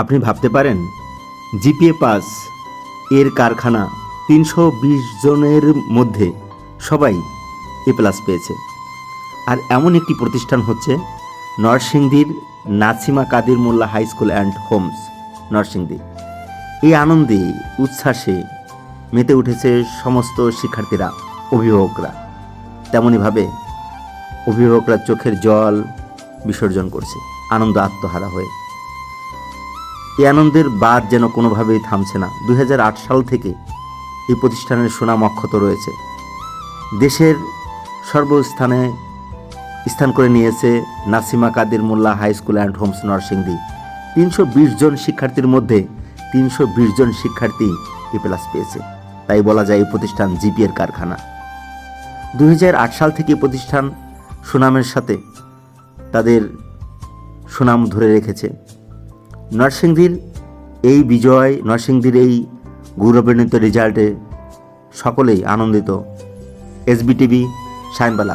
আপনি ভাবতে পারেন, জিপিএ পাস এর কারখানা তিনশো বিশ জনের মধ্যে সবাই এ প্লাস পেয়েছে। আর এমন একটি প্রতিষ্ঠান হচ্ছে নরসিংদীর Nasima Kadir Molla high school and homes, Narsingdi. এই আনন্দে, উচ্ছ্বাসে মেতে উঠেছে সমস্ত শিক্ষার্থীরা, অভিভাবকরা। তেমনইভাবে অভিভাবকরা চোখের জল বিসর্জন করছে, আনন্দ আত্মহারা হয়ে। এই আনন্দের বাদ যেন কোনোভাবেই থামছে না। দুই হাজার আট সাল থেকে এই প্রতিষ্ঠানের সুনাম অক্ষত রয়েছে। দেশের সর্বস্থানে স্থান করে নিয়েছে Nasima Kadir Molla high school and homes Narsingdi. তিনশো বিশ জন শিক্ষার্থীর মধ্যে তিনশো বিশ জন শিক্ষার্থী এ প্লাস পেয়েছে। তাই বলা যায় এই প্রতিষ্ঠান জিপিএর কারখানা। দুই হাজার আট সাল থেকে প্রতিষ্ঠান সুনামের সাথে তাদের সুনাম ধরে রেখেছে। নরসিংদীর এই বিজয় নরসিংদীর এই গৌরবান্বিত রেজাল্টে সকলেই আনন্দিত। এসবিটিভি সায়নবালা।